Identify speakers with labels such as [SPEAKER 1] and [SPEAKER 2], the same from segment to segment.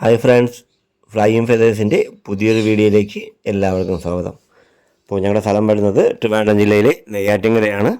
[SPEAKER 1] Hi friends flying ഫെതേഴ്സിന്റെ പുതിയൊരു വീഡിയോയിലേക്ക് എല്ലാവർക്കും സ്വാഗതം. അപ്പോൾ ഞങ്ങളുടെ സ്ഥലം വരുന്നത് ട്രിവാൻഡ്രം ജില്ലയിലെ നെയ്യാറ്റിങ്ങരയാണ്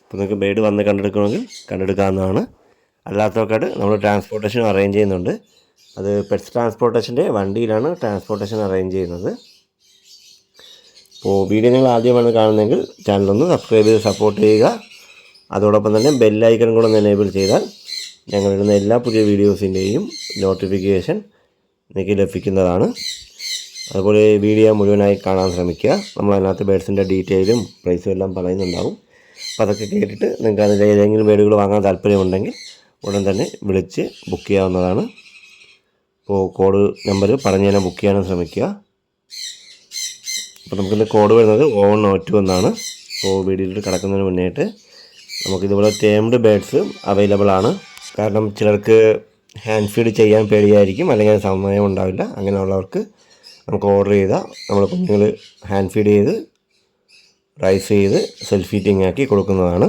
[SPEAKER 1] അപ്പോൾ നിങ്ങൾക്ക് ബേഡ് വന്ന് കണ്ടെടുക്കണമെങ്കിൽ കണ്ടെടുക്കാവുന്നതാണ്. അല്ലാത്തവർക്കായിട്ട് നമ്മൾ ട്രാൻസ്പോർട്ടേഷൻ അറേഞ്ച് ചെയ്യുന്നുണ്ട്. അത് പെറ്റ്സ് ട്രാൻസ്പോർട്ടേഷന്റെ വണ്ടിയിലാണ് ട്രാൻസ്പോർട്ടേഷൻ അറേഞ്ച് ചെയ്യുന്നത്. അപ്പോൾ വീഡിയോ നിങ്ങൾ ആദ്യമാണ് കാണുന്നതെങ്കിൽ ചാനലൊന്ന് സബ്സ്ക്രൈബ് ചെയ്ത് സപ്പോർട്ട് ചെയ്യുക. അതോടൊപ്പം തന്നെ ബെല്ലൈക്കൺ കൂടെ ഒന്ന് എനേബിൾ ചെയ്താൽ ഞങ്ങളിടുന്ന എല്ലാ പുതിയ വീഡിയോസിന്റെയും നോട്ടിഫിക്കേഷൻ നിങ്ങൾക്ക് ലഭിക്കുന്നതാണ്. അതുപോലെ വീഡിയോ മുഴുവനായി കാണാൻ ശ്രമിക്കുക. നമ്മൾ അതിനകത്ത് ബേഡ്സിന്റെ ഡീറ്റെയിലും പ്രൈസും എല്ലാം പറയുന്നുണ്ടാവും. അപ്പോൾ അതൊക്കെ കേട്ടിട്ട് നിങ്ങൾക്ക് അതിൽ ഏതെങ്കിലും ബേഡുകൾ വാങ്ങാൻ താല്പര്യമുണ്ടെങ്കിൽ ഉടൻ തന്നെ വിളിച്ച് ബുക്ക് ചെയ്യാവുന്നതാണ്. ഇപ്പോൾ കോഡ് നമ്പർ പറഞ്ഞു തന്നെ ബുക്ക് ചെയ്യാനും ശ്രമിക്കുക. അപ്പോൾ നമുക്കിന്ന് കോഡ് വരുന്നത് ഓൺ നോറ്റ് എന്നാണ്. അപ്പോൾ വീഡിയോയിൽ കിടക്കുന്നതിന് മുന്നേയിട്ട് നമുക്കിതുപോലെ ടേംഡ് ബേഡ്സ് അവൈലബിൾ ആണ്. കാരണം ചിലർക്ക് ഹാൻഡ് ഫീഡ് ചെയ്യാൻ പേടിയായിരിക്കും. അല്ലെങ്കിൽ സമയം ഉണ്ടാവില്ല. അങ്ങനെയുള്ളവർക്ക് നമുക്ക് ഓർഡർ ചെയ്താൽ നമ്മൾ കുഞ്ഞുങ്ങൾ ഹാൻഡ് ഫീഡ് ചെയ്ത് റൈസ് ചെയ്ത് സെൽഫ് ഫീറ്റിംഗ് ആക്കി കൊടുക്കുന്നതാണ്.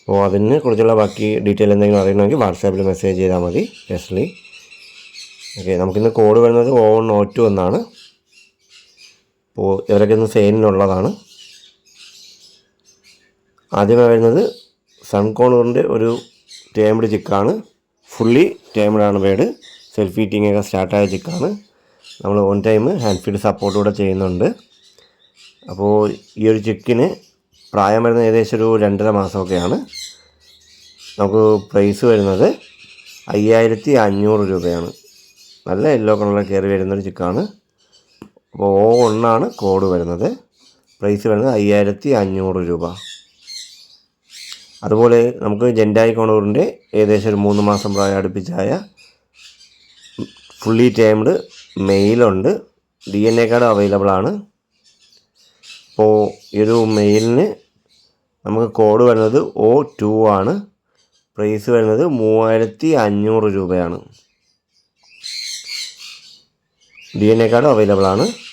[SPEAKER 1] അപ്പോൾ അതിനെ കുറിച്ചുള്ള ബാക്കി ഡീറ്റെയിൽ എന്തെങ്കിലും അറിയണമെങ്കിൽ വാട്സാപ്പിൽ മെസ്സേജ് ചെയ്താൽ മതി എസ്ലി ഓക്കെ നമുക്കിന്ന് കോഡ് വരുന്നത് ഓൺ ടു എന്നാണ്. അപ്പോൾ ഇവരൊക്കെ ഇന്ന് സെയിലിനുള്ളതാണ് ആദ്യമായി വരുന്നത് സൺകോണൂറിന്റെ ഒരു ടേംഡ് ചിക്കാണ് ഫുള്ളി ടൈമിലാണ് ബേഡ് സെൽഫ് ഈറ്റിംഗ് ഒക്കെ സ്റ്റാർട്ടായ ചിക്കാണ്. നമ്മൾ on time hand feed support കൂടെ ചെയ്യുന്നുണ്ട്. അപ്പോൾ ഈ ഒരു ചിക്കിന് പ്രായം വരുന്നത് ഏകദേശം ഒരു രണ്ടര മാസമൊക്കെയാണ്. നമുക്ക് പ്രൈസ് വരുന്നത് അയ്യായിരത്തി അഞ്ഞൂറ് രൂപയാണ്. നല്ല യെല്ലോ കളറിൽ കയറി വരുന്നൊരു ചിക്കാണ്. അപ്പോൾ ഓ ഒന്നാണ് കോഡ് വരുന്നത്. പ്രൈസ് വരുന്നത് അയ്യായിരത്തി അഞ്ഞൂറ് രൂപ. അതുപോലെ നമുക്ക് ജെൻഡായി കോണൂറിന്റെ ഏകദേശം ഒരു മൂന്ന് മാസം പ്രായം അടുപ്പിച്ചായ fully tamed മെയിലുണ്ട്. D N A card available ആണ്. അപ്പോൾ ഈ ഒരു മെയിലിന് നമുക്ക് കോഡ് വരുന്നത് ഒ ടു ആണ്. പ്രൈസ് വരുന്നത് മൂവായിരത്തി അഞ്ഞൂറ് രൂപയാണ്. D N A card available ആണ്.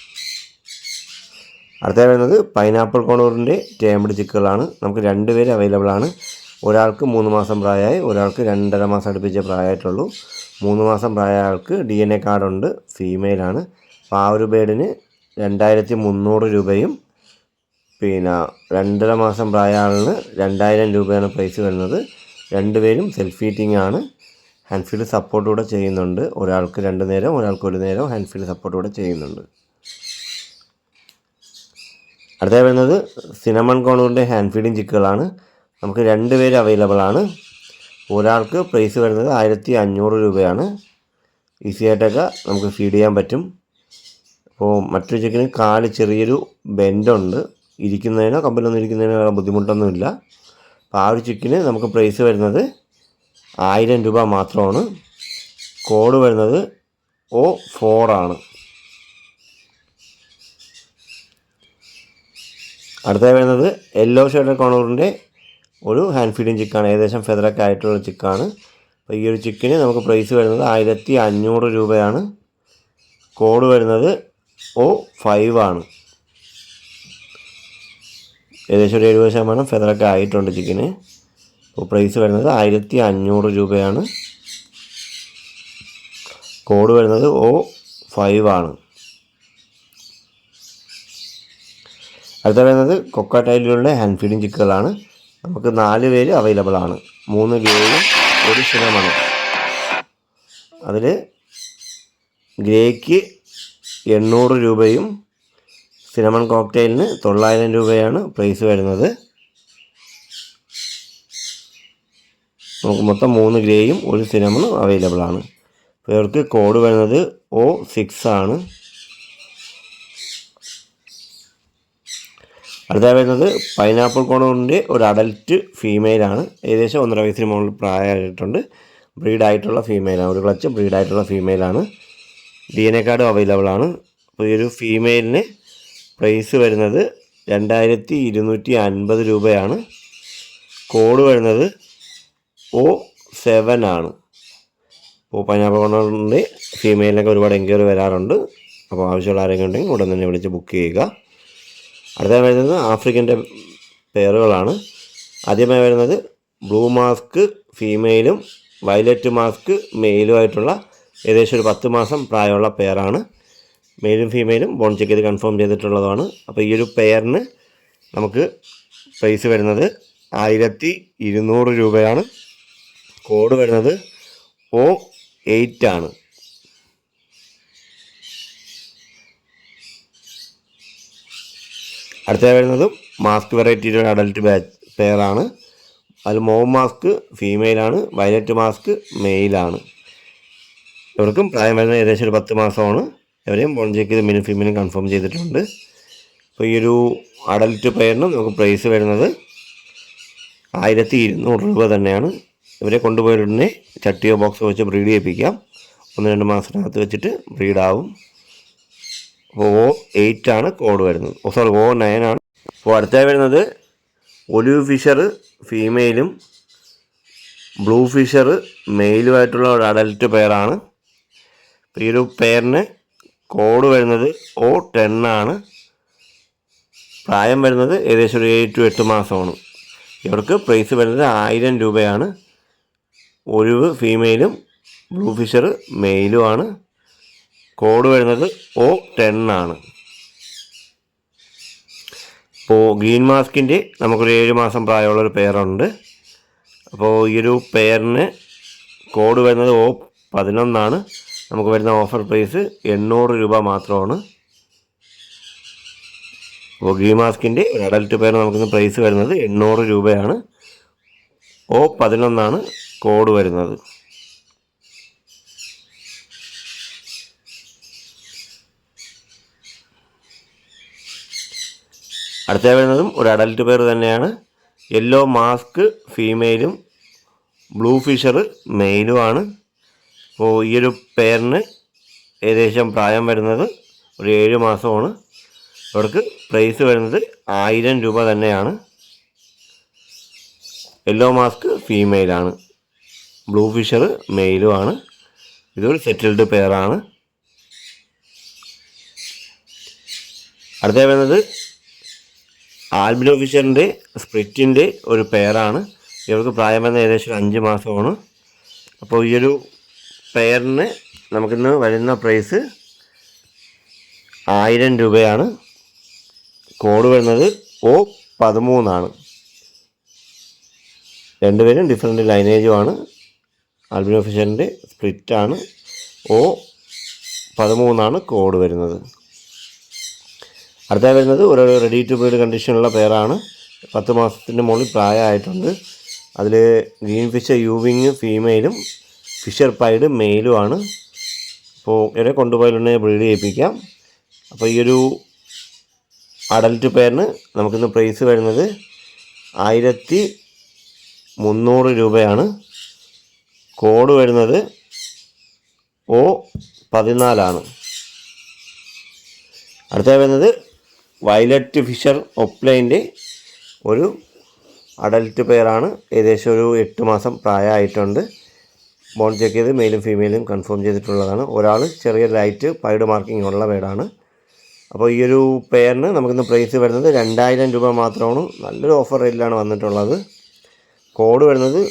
[SPEAKER 1] അടുത്ത വരുന്നത് പൈനാപ്പിൾ കോണൂറിന്റെ ടേമ്പിഡ് ചിക്കുകളാണ് നമുക്ക് രണ്ട് പേര് അവൈലബിൾ ആണ്. ഒരാൾക്ക് മൂന്ന് മാസം പ്രായമായി ഒരാൾക്ക് രണ്ടര മാസം അടുപ്പിച്ച പ്രായമായിട്ടുള്ളൂ. മൂന്ന് മാസം പ്രായ ആൾക്ക് ഡി എൻ എ കാർഡുണ്ട് ഫീമെയിലാണ് അപ്പോൾ ആ ഒരു ബേഡിന് രണ്ടായിരത്തി മുന്നൂറ് രൂപയും പിന്നെ രണ്ടര മാസം പ്രായ ആളിന് രണ്ടായിരം രൂപയാണ് പ്രൈസ് വരുന്നത്. രണ്ടുപേരും സെൽഫ് ഫീറ്റിംഗ് ആണ്. ഹാൻഡ് ഫീൽഡ് സപ്പോർട്ട് കൂടെ ചെയ്യുന്നുണ്ട്. ഒരാൾക്ക് രണ്ട് നേരം ഒരാൾക്ക് ഒരു നേരം ഹാൻഡ് ഫീൽഡ് സപ്പോർട്ട് കൂടെ ചെയ്യുന്നുണ്ട്. അടുത്ത വരുന്നത് സിനമൺ കോണൂറിന്റെ ഹാൻഡ് ഫീഡിങ് ചിക്കുകളാണ്. നമുക്ക് രണ്ട് പേര് അവൈലബിൾ ആണ്. ഒരാൾക്ക് പ്രൈസ് വരുന്നത് ആയിരത്തി അഞ്ഞൂറ് രൂപയാണ്. ഈസി ആയിട്ടൊക്കെ നമുക്ക് ഫീഡ് ചെയ്യാൻ പറ്റും. അപ്പോൾ മറ്റൊരു ചിക്കന് കാൽ ചെറിയൊരു ബെൻഡുണ്ട് ഇരിക്കുന്നതിനോ കമ്പലൊന്നും ഇരിക്കുന്നതിനോ വേറെ ബുദ്ധിമുട്ടൊന്നുമില്ല. അപ്പോൾ ആ ഒരു ചിക്കന് നമുക്ക് പ്രൈസ് വരുന്നത് ആയിരം രൂപ മാത്രമാണ്. കോഡ് വരുന്നത് ഒ ഫോറാണ് അടുത്തായി വരുന്നത് യെല്ലോ ഷെയ്ഡ് കോണൂറിന്റെ ഒരു ഹാൻഡ് ഫീഡിങ് ചിക്കാണ് ഏകദേശം ഫെദറൊക്കെ ആയിട്ടുള്ള ചിക്കാണ് അപ്പോൾ ഈ ഒരു ചിക്കിന് നമുക്ക് പ്രൈസ് വരുന്നത് ആയിരത്തി അഞ്ഞൂറ് രൂപയാണ്. കോഡ് വരുന്നത് ഒ ഫൈവ് ആണ്. ഏകദേശം ഒരു എഴുപത് ശതമാനം ഫെദറൊക്കെ ആയിട്ടുണ്ട് ചിക്കന് അപ്പോൾ പ്രൈസ് വരുന്നത് ആയിരത്തി അഞ്ഞൂറ് രൂപയാണ്. കോഡ് വരുന്നത് ഒ ഫൈവ് ആണ്. അടുത്ത വരുന്നത് കൊക്കാട്ടൈലിലുള്ള ഹാൻഡ് ഫീഡിങ് ചിക്കുകളാണ് നമുക്ക് നാല് പേര് അവൈലബിൾ ആണ്. മൂന്ന് ഗ്രേയും ഒരു സിനമണ് അതിൽ ഗ്രേക്ക് എണ്ണൂറ് രൂപയും സിനമൺ കോക്ടെയിലിന് തൊള്ളായിരം രൂപയാണ് പ്രൈസ് വരുന്നത്. നമുക്ക് മൊത്തം മൂന്ന് ഗ്രേയും ഒരു സിനമണും അവൈലബിൾ ആണ്. ഇവർക്ക് കോഡ് വരുന്നത് ഒ സിക്സ് ആണ്. അടുത്ത വരുന്നത് പൈനാപ്പിൾ കോണൂറിന്റെ ഒരു അഡൽറ്റ് ഫീമെയിലാണ് ഏകദേശം ഒന്നര വയസ്സിന് മുകളിൽ പ്രായമായിട്ടുണ്ട്. ബ്രീഡായിട്ടുള്ള ഫീമെയിലാണ് ഒരു ക്ലച്ച് ബ്രീഡായിട്ടുള്ള ഫീമെയിലാണ് ഡി എൻ എ കാർഡും അവൈലബിൾ ആണ്. അപ്പോൾ ഈ ഒരു ഫീമെയിലിന് പ്രൈസ് വരുന്നത് രണ്ടായിരത്തി ഇരുന്നൂറ്റി അൻപത് രൂപയാണ്. കോഡ് വരുന്നത് ഒ സെവൻ ആണ്. അപ്പോൾ പൈനാപ്പിൾ കോണൂറിന്റെ ഫീമെയിലിനൊക്കെ ഒരുപാട് എൻക്വയറി വരാറുണ്ട്. അപ്പോൾ ആവശ്യമുള്ള ആരെങ്കിലും ഉണ്ടെങ്കിൽ ഉടൻ തന്നെ വിളിച്ച് ബുക്ക് ചെയ്യുക. അടുത്തതായി വരുന്നത് ആഫ്രിക്കന്റെ പേറുകളാണ് ആദ്യമായി വരുന്നത് ബ്ലൂ മാസ്ക് ഫീമെയിലും വയലറ്റ് മാസ്ക് മെയിലുമായിട്ടുള്ള ഏകദേശം ഒരു പത്ത് മാസം പ്രായമുള്ള പെയറാണ് മെയിലും ഫീമെയിലും ബോൺ ചെക്ക് ചെയ്ത് കൺഫേം ചെയ്തിട്ടുള്ളതാണ്. അപ്പോൾ ഈ ഒരു പെയറിന് നമുക്ക് പ്രൈസ് വരുന്നത് ആയിരത്തി ഇരുന്നൂറ് രൂപയാണ്. കോഡ് വരുന്നത് ഒ എയ്റ്റ് ആണ്. അടുത്ത വരുന്നതും മാസ്ക് വെറൈറ്റിയുടെ അഡൽട്ട് ബാച്ച് പെയറാണ് അതിൽ മോം മാസ്ക് ഫീമെയിലാണ് വയലറ്റ് മാസ്ക് മെയിലാണ് ഇവർക്കും പ്രായം വരുന്നത് ഏകദേശം ഒരു പത്ത് മാസമാണ്. ഇവരെയും ബോൺ ചെക്ക് ചെയ്ത് മിനും ഫീമെയിലും കൺഫേം ചെയ്തിട്ടുണ്ട്. അപ്പോൾ ഈ ഒരു അഡൽട്ട് പെയറിന് നമുക്ക് പ്രൈസ് വരുന്നത് ആയിരത്തി ഇരുന്നൂറ് രൂപ തന്നെയാണ്. ഇവരെ കൊണ്ടുപോയിട്ടുണ്ടെങ്കിൽ ചട്ടിയോ ബോക്സോ വെച്ച് ബ്രീഡ് ചെയ്യിപ്പിക്കാം. ഒന്ന് രണ്ട് മാസത്തിനകത്ത് വെച്ചിട്ട് ബ്രീഡാവും ഓ എയ്റ്റ് ആണ് കോഡ് വരുന്നത്. ഓ സോറി ഓ നയൻ ആണ്. അപ്പോൾ അടുത്തായി വരുന്നത് ഒലിവ് ഫിഷർ ഫീമെയിലും ബ്ലൂ ഫിഷർ മെയിലുമായിട്ടുള്ള ഒരു അഡൽട്ട് പെയറാണ് ഈ ഒരു പെയറിന് കോഡ് വരുന്നത് ഓ ടെൻ ആണ്. പ്രായം വരുന്നത് ഏകദേശം ഒരു ഏഴ് ടു എട്ട് മാസമാണ്. ഇവർക്ക് പ്രൈസ് വരുന്നത് ആയിരം രൂപയാണ്. ഒഴിവ് ഫീമെയിലും ബ്ലൂ ഫിഷർ മെയിലുമാണ് കോഡ് വരുന്നത് ഒ ടെൻ ആണ്. ഇപ്പോൾ ഗ്രീൻ മാസ്കിന്റെ നമുക്കൊരു ഏഴ് മാസം പ്രായമുള്ളൊരു പേരുണ്ട്. അപ്പോൾ ഈ ഒരു പേരിന് കോഡ് വരുന്നത് ഓ പതിനൊന്നാണ്. നമുക്ക് വരുന്ന ഓഫർ പ്രൈസ് എണ്ണൂറ് രൂപ മാത്രമാണ്. അപ്പോൾ ഗ്രീൻ മാസ്കിന്റെ ഒരു അഡൽട്ട് പേര് നമുക്കിന്ന് പ്രൈസ് വരുന്നത് എണ്ണൂറ് രൂപയാണ്. ഓ പതിനൊന്നാണ് കോഡ് വരുന്നത്. അടുത്ത വരുന്നതും ഒരു അഡൽട്ട് പെയർ തന്നെയാണ്. യെല്ലോ മാസ്ക് ഫീമെയിലും ബ്ലൂ ഫിഷർ മെയിലുമാണ് അപ്പോൾ ഈ ഒരു പെയറിന് ഏകദേശം പ്രായം വരുന്നത് ഒരു ഏഴ് മാസമാണ്. അവർക്ക് പ്രൈസ് വരുന്നത് ആയിരം രൂപ തന്നെയാണ്. യെല്ലോ മാസ്ക് ഫീമെയിലാണ് ബ്ലൂ ഫിഷർ മെയിലുമാണ് ഇതൊരു സെറ്റിൽഡ് പെയറാണ് അടുത്ത വരുന്നത് ആൽബിനോ ഫിഷറിന്റെ സ്പ്രിറ്റിന്റെ ഒരു പെയറാണ്. ഇവർക്ക് പ്രായം വന്ന ഏകദേശം അഞ്ച് മാസമാണ്. അപ്പോൾ ഈ ഒരു പെയറിന് നമുക്കിന്ന് വരുന്ന പ്രൈസ് ആയിരം രൂപയാണ്. കോഡ് വരുന്നത് ഒ പതിമൂന്നാണ്. രണ്ടുപേരും ഡിഫറെന്റ് ലൈനേജുമാണ് ആൽബിനോ ഫിഷറിന്റെ സ്പ്ലിറ്റാണ് ഒ പതിമൂന്നാണ് കോഡ് വരുന്നത്. അടുത്ത വരുന്നത് ഒരു റെഡി ടു ബ്രീഡ് കണ്ടീഷനുള്ള പേരാണ് പത്ത് മാസത്തിന്റെ മുകളിൽ പ്രായമായിട്ടുണ്ട്. അതിൽ ഗ്രീൻ ഫിഷർ യൂവിങ് ഫീമെയിലും ഫിഷർ പൈഡ് മെയിലുമാണ് അപ്പോൾ ഇവരെ കൊണ്ടുപോയാലുണ്ടെങ്കിൽ ബ്രീഡ് ചെയ്യിപ്പിക്കാം. അപ്പോൾ ഈ ഒരു അഡൽറ്റ് പേരിന് നമുക്കിന്ന് പ്രൈസ് വരുന്നത് ആയിരത്തി മുന്നൂറ് രൂപയാണ്. കോഡ് വരുന്നത് ഒ പതിനാലാണ്. അടുത്ത വരുന്നത് വയലറ്റ് ഫിഷർ ഒപ്ലൈന്റെ ഒരു അഡൽട്ട് പെയറാണ്. ഏകദേശം ഒരു എട്ട് മാസം പ്രായമായിട്ടുണ്ട്. ബോൺ ചെക്ക് ചെയ്ത് മെയിലും ഫീമെയിലും കൺഫേം ചെയ്തിട്ടുള്ളതാണ്. ഒരാൾ ചെറിയ ലൈറ്റ് പൈഡ് മാർക്കിംഗ് ഉള്ള പേടാണ് അപ്പോൾ ഈ ഒരു പെയറിന് നമുക്കിന്ന് പ്രൈസ് വരുന്നത് രണ്ടായിരം രൂപ മാത്രമാണ്. നല്ലൊരു ഓഫർ റേറ്റിലാണ് വന്നിട്ടുള്ളത്. കോഡ് വരുന്നത്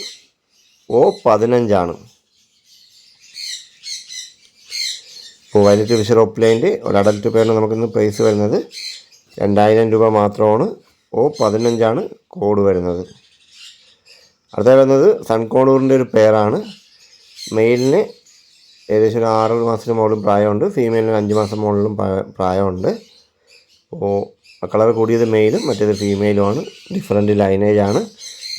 [SPEAKER 1] ഓ പതിനഞ്ചാണ്. ഇപ്പോൾ വയലറ്റ് ഫിഷർ ഓപ്ലൈന്റെ ഒരു അഡൽട്ട് പേരിന് നമുക്കിന്ന് പ്രൈസ് വരുന്നത് രണ്ടായിരം രൂപ മാത്രമാണ് ഓ പതിനഞ്ചാണ് കോഡ് വരുന്നത്. അടുത്ത വരുന്നത് സൺകോണൂറിന്റെ ഒരു പെയറാണ് മെയിലിന് ഏകദേശം ഒരു ആറ് മാസത്തിന് മുകളിലും പ്രായമുണ്ട്. ഫീമെയിലിന് അഞ്ച് മാസം മുകളിലും പ്രായമുണ്ട്. ഓ കളർ കൂടിയത് മെയിലും മറ്റേത് ഫീമെയിലുമാണ്. ഡിഫറന്റ് ലൈനേജാണ്.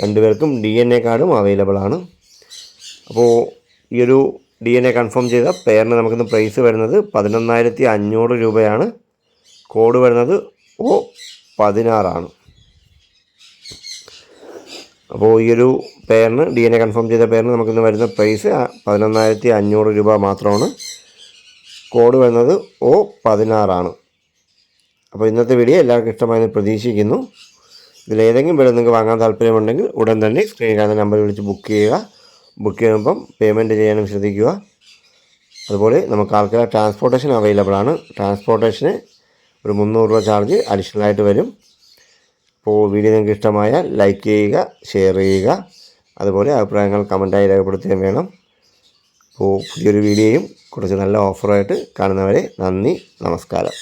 [SPEAKER 1] രണ്ടുപേർക്കും ഡി എൻ എ കാർഡും അവൈലബിൾ ആണ് അപ്പോൾ ഈ ഒരു ഡി എൻ എ കൺഫേം ചെയ്ത പെയറിന് നമുക്കിന്ന് പ്രൈസ് വരുന്നത് പതിനൊന്നായിരത്തി അഞ്ഞൂറ് രൂപയാണ്. കോഡ് വരുന്നത് ഒ പതിനാറാണ്. അപ്പോൾ ഈ ഒരു പേരിന് ഡി എൻ എ കൺഫേം ചെയ്ത പേരിന് നമുക്കിന്ന് വരുന്ന പ്രൈസ് പതിനൊന്നായിരത്തി അഞ്ഞൂറ് രൂപ മാത്രമാണ്. കോഡ് വരുന്നത് ഓ പതിനാറാണ്. അപ്പോൾ ഇന്നത്തെ വീഡിയോ എല്ലാവർക്കും ഇഷ്ടമായെന്ന് പ്രതീക്ഷിക്കുന്നു. ഇതിലേതെങ്കിലും വില നിങ്ങൾക്ക് വാങ്ങാൻ താല്പര്യമുണ്ടെങ്കിൽ ഉടൻ തന്നെ സ്ക്രീനിൽ കാണുന്ന നമ്പർ വിളിച്ച് ബുക്ക് ചെയ്യുക. ബുക്ക് ചെയ്യുമ്പം പേയ്മെന്റ് ചെയ്യാനും ശ്രദ്ധിക്കുക. അതുപോലെ നമുക്ക് ആൾക്കാർ ട്രാൻസ്പോർട്ടേഷൻ അവൈലബിൾ ആണ്. ട്രാൻസ്പോർട്ടേഷന് ഒരു മുന്നൂറ് രൂപ ചാർജ് അഡീഷണൽ ആയിട്ട് വരും. അപ്പോൾ വീഡിയോ നിങ്ങൾക്ക് ഇഷ്ടമായാൽ ലൈക്ക് ചെയ്യുക ഷെയർ ചെയ്യുക. അതുപോലെ അഭിപ്രായങ്ങൾ കമന്റായി രേഖപ്പെടുത്തുകയും വേണം. അപ്പോൾ പുതിയൊരു വീഡിയോയും കുറച്ച് നല്ല ഓഫറായിട്ട് കാണുന്നവരെ നന്ദി നമസ്കാരം.